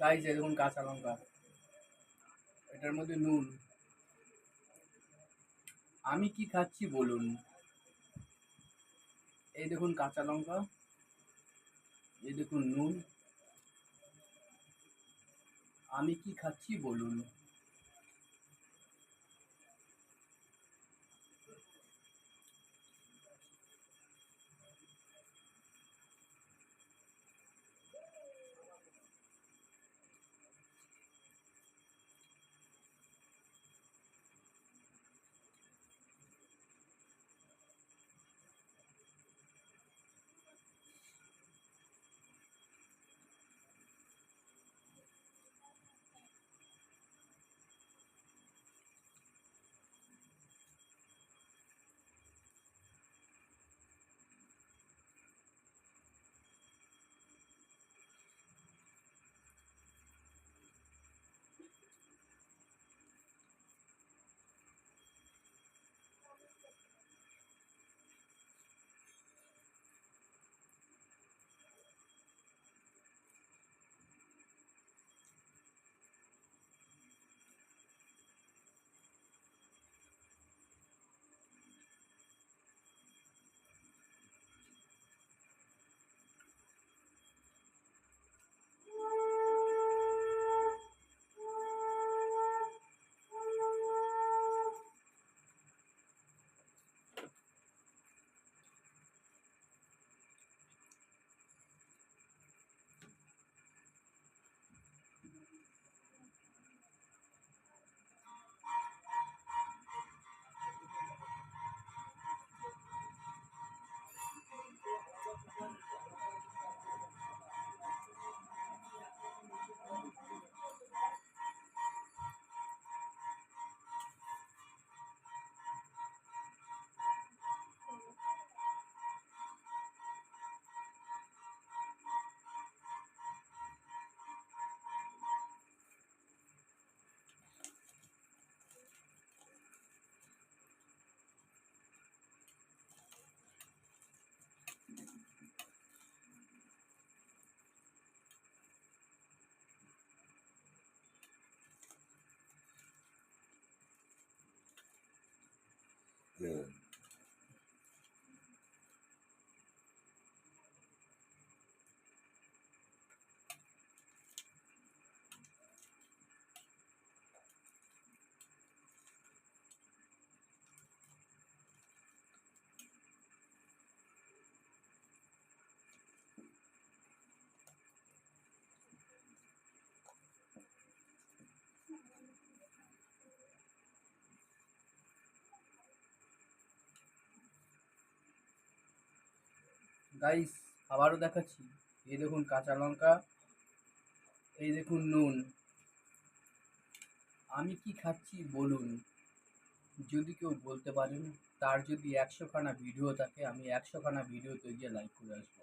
এই দেখুন কাঁচা লঙ্কা। এটার মধ্যে নুন। আমি কি খাচ্ছি বলুন। এই দেখুন কাঁচা লঙ্কা। এই দেখুন নুন। আমি কি খাচ্ছি বলুন। good. গাইস আবারও দেখাচ্ছি। এই দেখুন কাঁচা লঙ্কা, এই দেখুন নুন। আমি কি খাচ্ছি বলুন। যদি কেউ বলতে পারেন, তার যদি একশোখানা ভিডিও থাকে, আমি একশোখানা ভিডিও তৈরি লাইক করে আসব।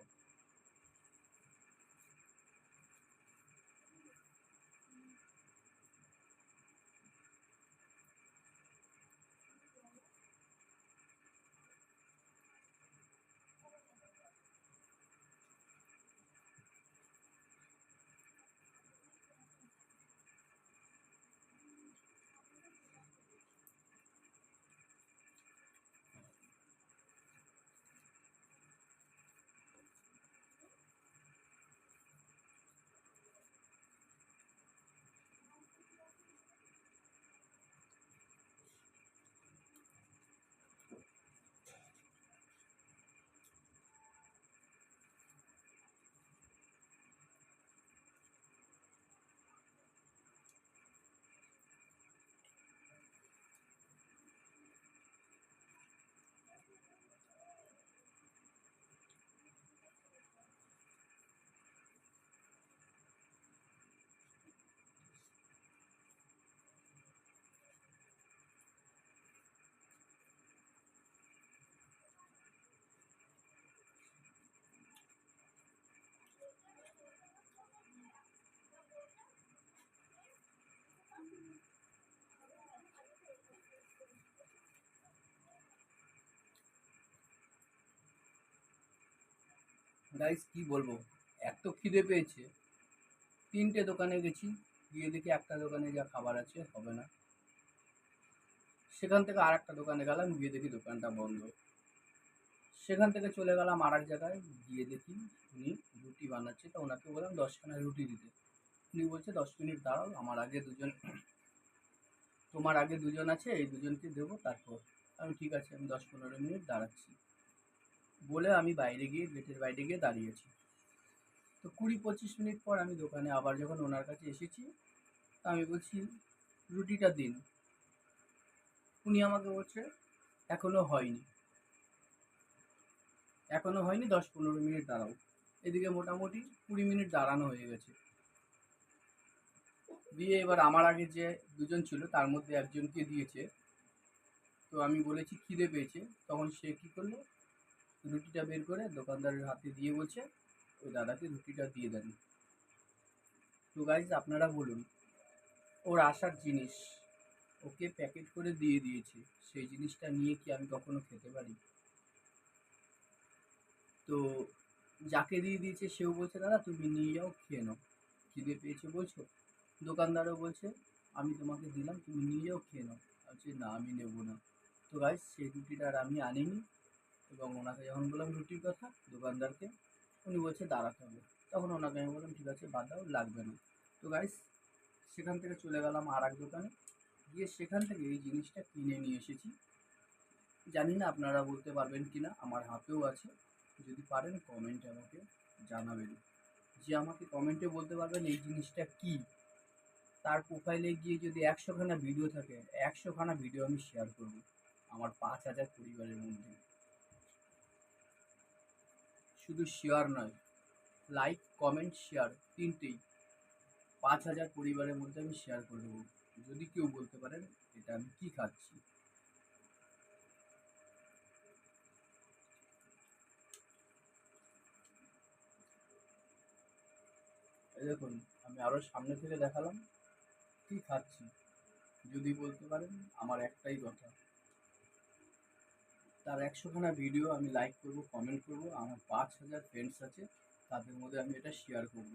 গাইস কি বলব? এত খিদে পেয়েছে। তিনটে দোকানে গেছি, গিয়ে দেখি একটা দোকানে যা খাবার আছে, হবে না। সেখান থেকে আর একটা দোকানে গেলাম, গিয়ে দেখি দোকানটা বন্ধ। সেখান থেকে চলে গেলাম আর এক জায়গায়, গিয়ে দেখি উনি রুটি বানাচ্ছে, তো ওনাকে বললাম দশখানা রুটি দিতে। উনি বলছে, দশ মিনিট দাঁড়াও, আমার আগে দুজন, তোমার আগে দুজন আছে, এই দুজনকে দেবো, তারপর। আমি, ঠিক আছে, আমি দশ পনেরো মিনিট দাঁড়াচ্ছি। বলে আমি বাইরে গিয়ে, গেটের বাইরে গিয়ে দাঁড়িয়েছি। তো কুড়ি পঁচিশ মিনিট পর আমি দোকানে আবার যখন ওনার কাছে এসেছি, তা আমি বলছি, রুটিটা দিন। উনি আমাকে বলছে, এখনও হয়নি। এখনও হয়নি, দশ পনেরো মিনিট দাঁড়াও। এদিকে মোটামুটি কুড়ি মিনিট দাঁড়ানো হয়ে গেছে। দিয়ে এবার আমার আগে যে দুজন ছিল, তার মধ্যে একজনকে দিয়েছে। তো আমি বলেছি, খিদে পেয়েছে। তখন সে কী করল? রুটিটা বের করে দোকানদারের হাতে দিয়ে বলছে, ওই দাদাকে রুটিটা দিয়ে দেন। তো গাইজ আপনারা বলুন, ওর আসার জিনিস ওকে প্যাকেট করে দিয়ে দিয়েছে। সেই জিনিসটা নিয়ে কি আমি কখনো খেতে পারি? তো যাকে দিয়ে দিয়েছে সেও বলছে, দাদা, তুমি নিয়ে যাও, খেয়ে নাও। খিদে পেয়েছে বলছো? দোকানদারও বলছে, আমি তোমাকে দিলাম, তুমি নিজেও খেয়ে নাও। বলছে, না, আমি নেব না। তো গাইজ সেই রুটিটা আর আমি আনিনি এবং ওনাকে যখন বললাম রুটির কথা দোকানদারকে, উনি বলছে, দাঁড়াতে হবে। তখন ওনাকে আমি বললাম, ঠিক আছে, বাদ দাও, লাগবে না। তো গাইস সেখান থেকে চলে গেলাম আর এক দোকানে। গিয়ে সেখান থেকে এই জিনিসটা কিনে নিয়ে এসেছি। জানি না আপনারা বলতে পারবেন কি না আমার হাতেও আছে। যদি পারেন কমেন্টে আমাকে জানাবেন। যে আমাকে কমেন্টে বলতে পারবেন এই জিনিসটা কি। তার প্রোফাইলে গিয়ে যদি একশোখানা ভিডিও থাকে, একশোখানা ভিডিও আমি শেয়ার করব আমার পাঁচ হাজার পরিবারের মধ্যে। শুধু শেয়ার নয় লাইক কমেন্ট শেয়ার তিনটেই পাঁচ হাজার পরিবারের মধ্যে আমি শেয়ার করে দেবো। যদি কেউ বলতে পারেন, এটা আমি কি খাচ্ছি? দেখুন, আমি আরও সামনে থেকে দেখালাম। কি খাচ্ছি? যদি বলতে পারেন, আমার একটাই কথা। তার একশোখানা ভিডিও আমি লাইক করব কমেন্ট করব, আমার পাঁচ হাজার ফ্রেন্ডস আছে, তাদের মধ্যে আমি এটা শেয়ার করব।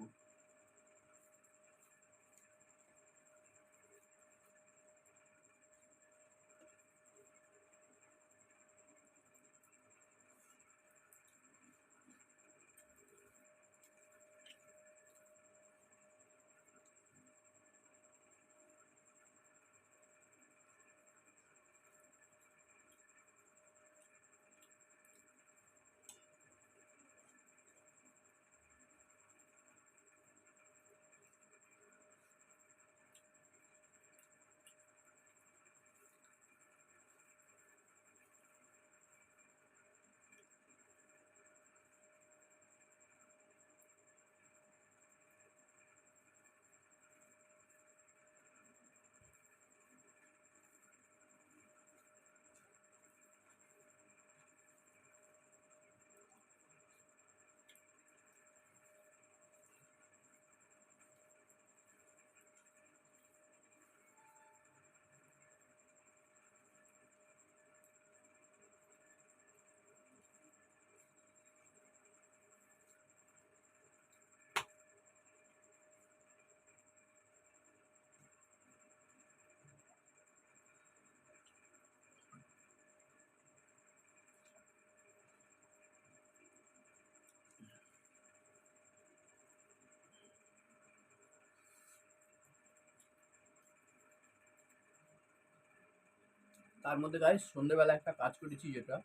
তার মধ্যে গাইস সন্ধেবেলা একটা কাজ করেছি যেটা।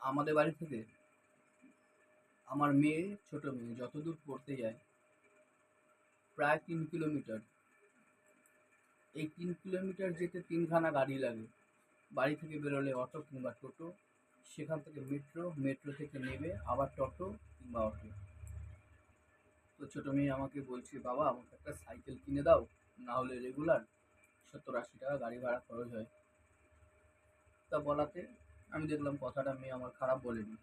আমাদের বাড়ি থেকে আমার মেয়ে, ছোট মেয়ে, যতদূর পড়তে যায়, প্রায় তিন কিলোমিটার। এই তিন কিলোমিটার যেতে তিনখানা গাড়ি লাগে। বাড়ি থেকে বেরোলে অটো কিংবা টোটো, সেখান থেকে মেট্রো মেট্রো থেকে নেবে, আবার টোটো কিংবা অটো তো ছোটো মেয়ে আমাকে বলছে, বাবা, আমাকে একটা সাইকেল কিনে দাও। না হলে রেগুলার সত্তর আশি টাকা গাড়ি ভাড়া খরচ হয়। তা বলাতে আমি দেখলাম কথাটা মেয়ে আমার খারাপ বলেনি।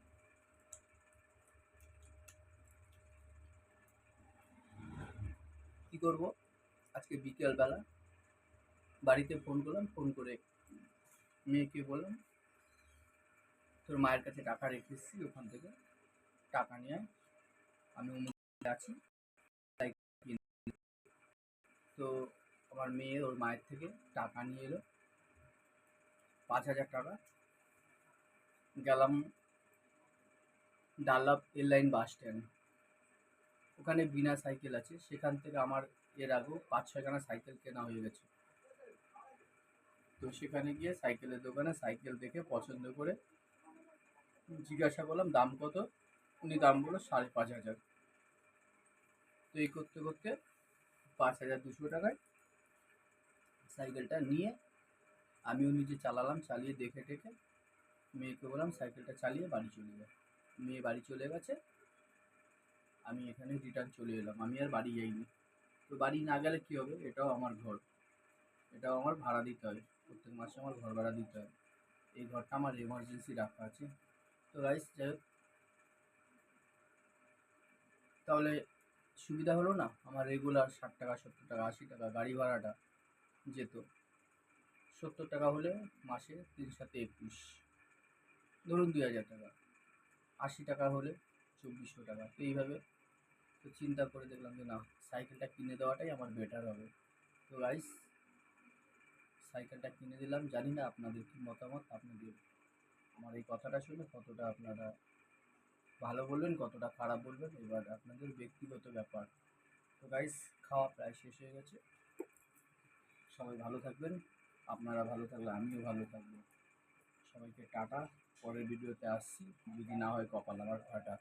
কি করব? আজকে বিকেলবেলা বাড়িতে ফোন করলাম ফোন করে মেয়েকে বললাম, তোর মায়ের কাছে টাকা রেখে এসেছি, ওখান থেকে টাকা নিয়ে আমি আছি। তো আমার মেয়ে ওর মায়ের থেকে টাকা নিয়ে এলো, পাঁচ হাজার টাকা। গেলাম ডাল্লাপ এয়ারলাইন বাস স্ট্যান্ড। ওখানে বিনা সাইকেল আছে, সেখান থেকে আমার এর আগেও পাঁচ ছয়খানা সাইকেল কেনা হয়ে গেছে। তো সেখানে গিয়ে সাইকেলের দোকানে সাইকেল দেখে পছন্দ করে জিজ্ঞাসা করলাম, দাম কত? উনি দাম বলল সাড়ে পাঁচ হাজার। তো এই করতে করতে পাঁচ হাজার দুশো টাকায়। সাইকেলটা নিয়ে আমিও নিজে চালালাম, চালিয়ে দেখে টেখে মেয়েকে বললাম, সাইকেলটা চালিয়ে বাড়ি চলে যায় মেয়ে বাড়ি চলে গেছে। আমি এখানে রিটার্ন চলে এলাম। আমি আর বাড়ি যাইনি। তো বাড়ি না গেলে কী হবে? এটাও আমার ঘর। এটাও আমার ভাড়া দিতে হয় প্রত্যেক মাসে আমার ঘর ভাড়া দিতে হয় এই ঘরটা আমার এমার্জেন্সি রাখা আছে। তো গাইস যাই হোক। তাহলে সুবিধা হলো না? আমার রেগুলার ষাট টাকা, সত্তর টাকা, আশি টাকা, গাড়ি ভাড়াটা যেত। সত্তর টাকা হলে মাসে তিন সাথে একুশ। ধরুন দুই হাজার টাকা। আশি টাকা হলে চব্বিশশো টাকা। তো এইভাবে তো চিন্তা করে দেখলাম যে না, সাইকেলটা কিনে দেওয়াটাই আমার বেটার হবে। তো গাইস সাইকেলটা কিনে দিলাম। জানি না আপনাদের কী মতামত, আপনাদের আমার এই কথাটা শুনে কতটা আপনারা ভালো বলবেন, কতটা খারাপ বলবেন, এবার আপনাদের ব্যক্তিগত ব্যাপার। তো গাইস খাওয়া প্রায় শেষ হয়ে গেছে। সবাই ভালো থাকবেন, আপনারা ভালো থাকলে আমিও ভালো থাকব। সবাইকে টাটা, পরের ভিডিওতে আসছি। যদি না হয় কপাল আমার ফাটা।